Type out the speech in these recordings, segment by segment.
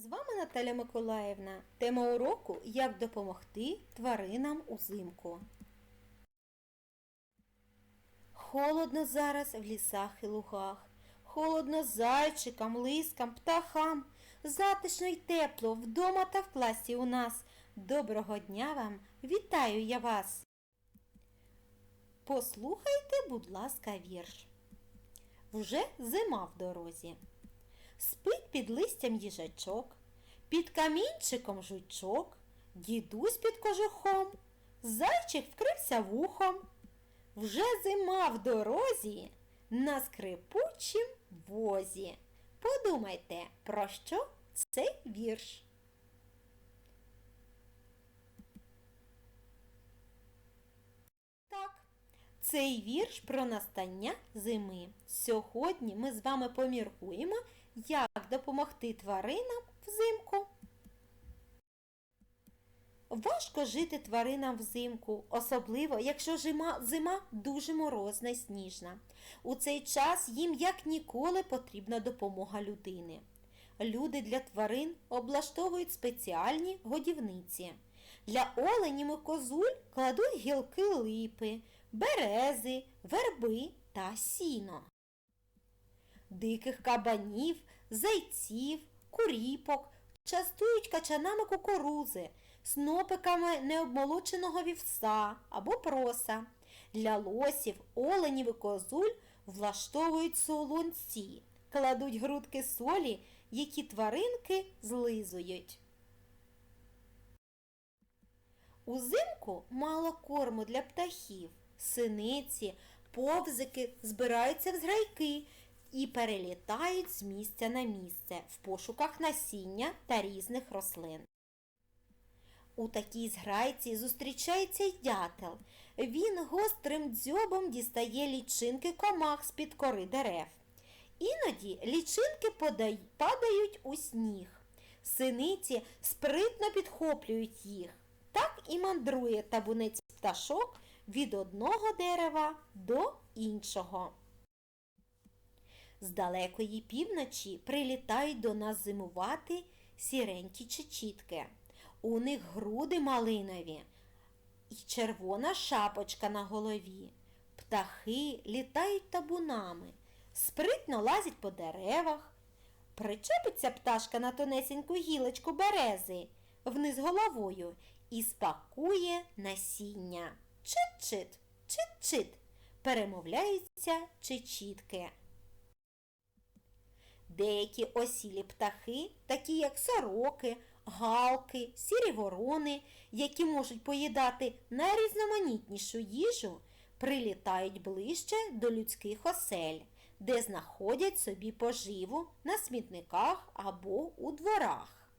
З вами Наталя Миколаївна. Тема уроку Як допомогти тваринам узимку. Холодно зараз в лісах і лугах. Холодно зайчикам, лискам, птахам. Затишно й тепло вдома та в класі у нас. Доброго дня вам! Вітаю я вас! Послухайте, будь ласка, вірш. Вже зима в дорозі. Спить під листям їжачок, під камінчиком жучок, дідусь під кожухом, зайчик вкрився вухом. Вже зима в дорозі на скрипучім возі. Подумайте, про що цей вірш? Так, цей вірш про настання зими. Сьогодні ми з вами поміркуємо, як допомогти тваринам взимку. Важко жити тваринам взимку, особливо, якщо зима, зима дуже морозна і сніжна. У цей час їм як ніколи потрібна допомога людини. Люди для тварин облаштовують спеціальні годівниці. Для оленів і козуль кладуть гілки липи, берези, верби та сіно. Диких кабанів, зайців, куріпок частують качанами кукурузи, снопиками необмолоченого вівса або проса. Для лосів, оленів і козуль влаштовують солонці, кладуть грудки солі, які тваринки злизують. Узимку мало корму для птахів. Синиці, повзики збираються в зграйки і перелітають з місця на місце в пошуках насіння та різних рослин. У такій зграйці зустрічається й дятел. Він гострим дзьобом дістає лічинки комах з-під кори дерев. Іноді лічинки падають у сніг. Синиці спритно підхоплюють їх. Так і мандрує табунець пташок від одного дерева до іншого. З далекої півночі прилітають до нас зимувати сіренькі чечітки. У них груди малинові і червона шапочка на голові. Птахи літають табунами, спритно лазять по деревах. Причепиться пташка на тонесеньку гілочку берези вниз головою і спакує насіння. Чит-чит, чит-чит, перемовляються чечітки. Деякі осілі птахи, такі як сороки, галки, сірі ворони, які можуть поїдати найрізноманітнішу їжу, прилітають ближче до людських осель, де знаходять собі поживу на смітниках або у дворах.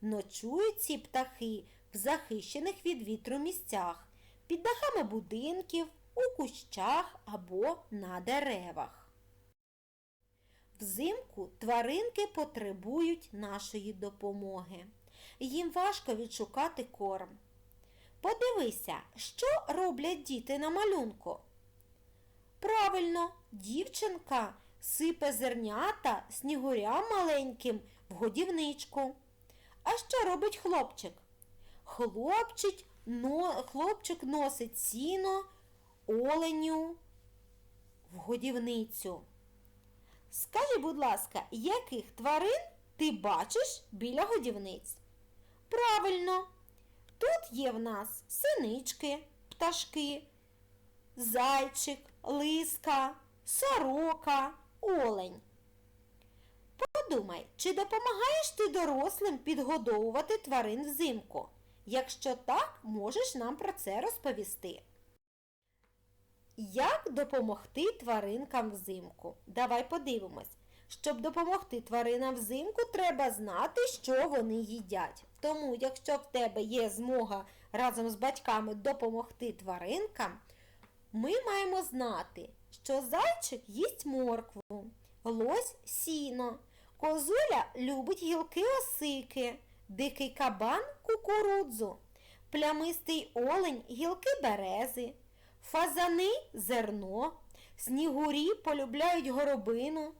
Ночують ці птахи в захищених від вітру місцях, під дахами будинків, у кущах або на деревах. Взимку тваринки потребують нашої допомоги. Їм важко відшукати корм. Подивися, що роблять діти на малюнку. Правильно, дівчинка сипе зернята снігурям маленьким в годівничку. А що робить хлопчик? Хлопчик, но, хлопчик носить сіно оленю в годівницю. Скажи, будь ласка, яких тварин ти бачиш біля годівниць? Правильно, тут є в нас синички, пташки, зайчик, лиска, сорока, олень. Подумай, чи допомагаєш ти дорослим підгодовувати тварин взимку? Якщо так, можеш нам про це розповісти. Як допомогти тваринкам взимку? Давай подивимось. Щоб допомогти тваринам взимку, треба знати, що вони їдять. Тому, якщо в тебе є змога разом з батьками допомогти тваринкам, ми маємо знати, що зайчик їсть моркву, лось сіно, козуля любить гілки осики, дикий кабан кукурудзу, плямистий олень гілки берези. Фазани зерно, снігурі полюбляють горобину,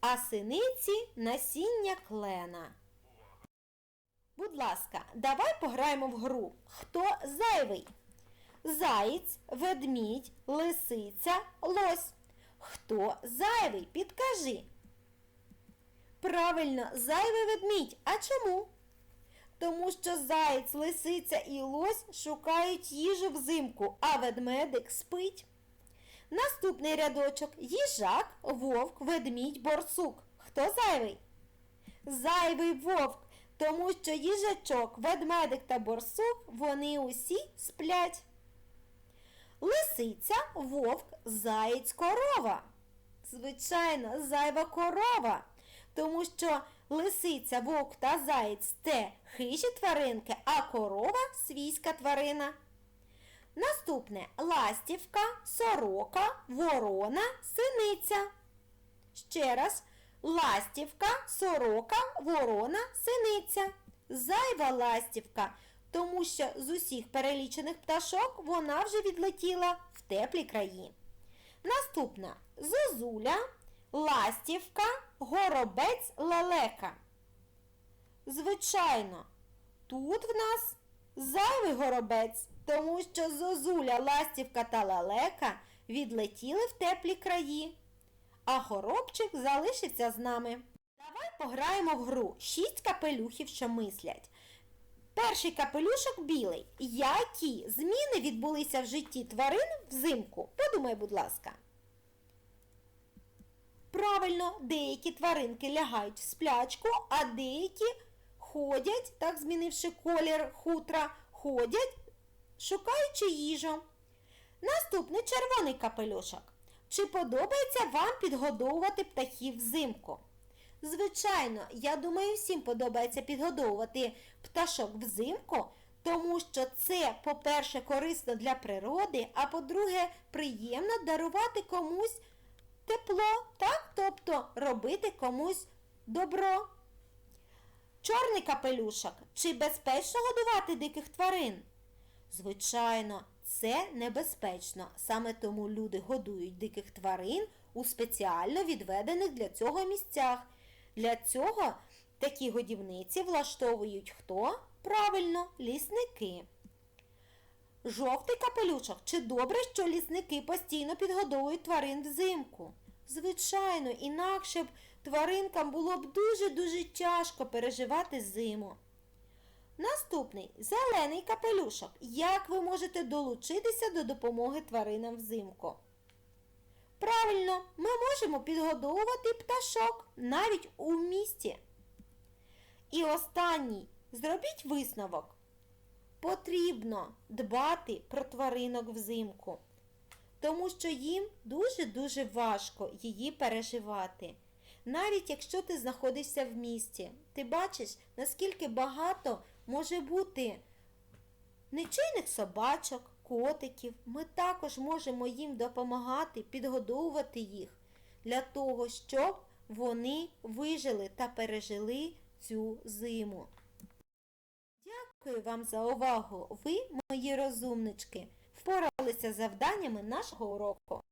а синиці насіння клена. Будь ласка, давай пограємо в гру. Хто зайвий? Заєць, ведмідь, лисиця, лось. Хто зайвий? Підкажи. Правильно, зайвий ведмідь. А чому? Тому що заєць, лисиця і лось шукають їжу взимку, а ведмедик спить. Наступний рядочок їжак, вовк, ведмідь, борсук. Хто зайвий? Зайвий вовк, тому що їжачок, ведмедик та борсук вони усі сплять. Лисиця, вовк, заєць, корова. Звичайно, зайва корова. Тому що лисиця, вовк та заєць це хижі тваринки, а корова свійська тварина. Наступне ластівка, сорока, ворона, синиця. Ще раз ластівка, сорока, ворона, синиця. Зайва ластівка, тому що з усіх перелічених пташок вона вже відлетіла в теплі краї. Наступна зозуля, ластівка, горобець, лелека. Звичайно, тут в нас зайвий горобець, тому що зозуля, ластівка та лелека відлетіли в теплі краї, а горобчик залишиться з нами. Давай пограємо в гру шість капелюхів, що мислять. Перший капелюшок білий. Які зміни відбулися в житті тварин взимку? Подумай, будь ласка. Правильно, деякі тваринки лягають в сплячку, а деякі ходять, так змінивши колір хутра, ходять, шукаючи їжу. Наступний червоний капелюшок. Чи подобається вам підгодовувати птахів взимку? Звичайно, я думаю, всім подобається підгодовувати пташок взимку, тому що це, по-перше, корисно для природи, а по-друге, приємно дарувати комусь тепло, так? Тобто робити комусь добро. Чорний капелюшок. Чи безпечно годувати диких тварин? Звичайно, це небезпечно. Саме тому люди годують диких тварин у спеціально відведених для цього місцях. Для цього такі годівниці влаштовують хто? Правильно, лісники. Жовтий капелюшок. Чи добре, що лісники постійно підгодовують тварин взимку? Звичайно, інакше б тваринкам було б дуже-дуже тяжко переживати зиму. Наступний зелений капелюшок. Як ви можете долучитися до допомоги тваринам взимку? Правильно, ми можемо підгодовувати пташок навіть у місті. І останній зробіть висновок. Потрібно дбати про тваринок взимку, тому що їм дуже-дуже важко її переживати. Навіть якщо ти знаходишся в місті, ти бачиш, наскільки багато може бути нечийних собачок, котиків. Ми також можемо їм допомагати, підгодовувати їх для того, щоб вони вижили та пережили цю зиму. Дякую вам за увагу! Ви, мої розумнички, впоралися з завданнями нашого уроку.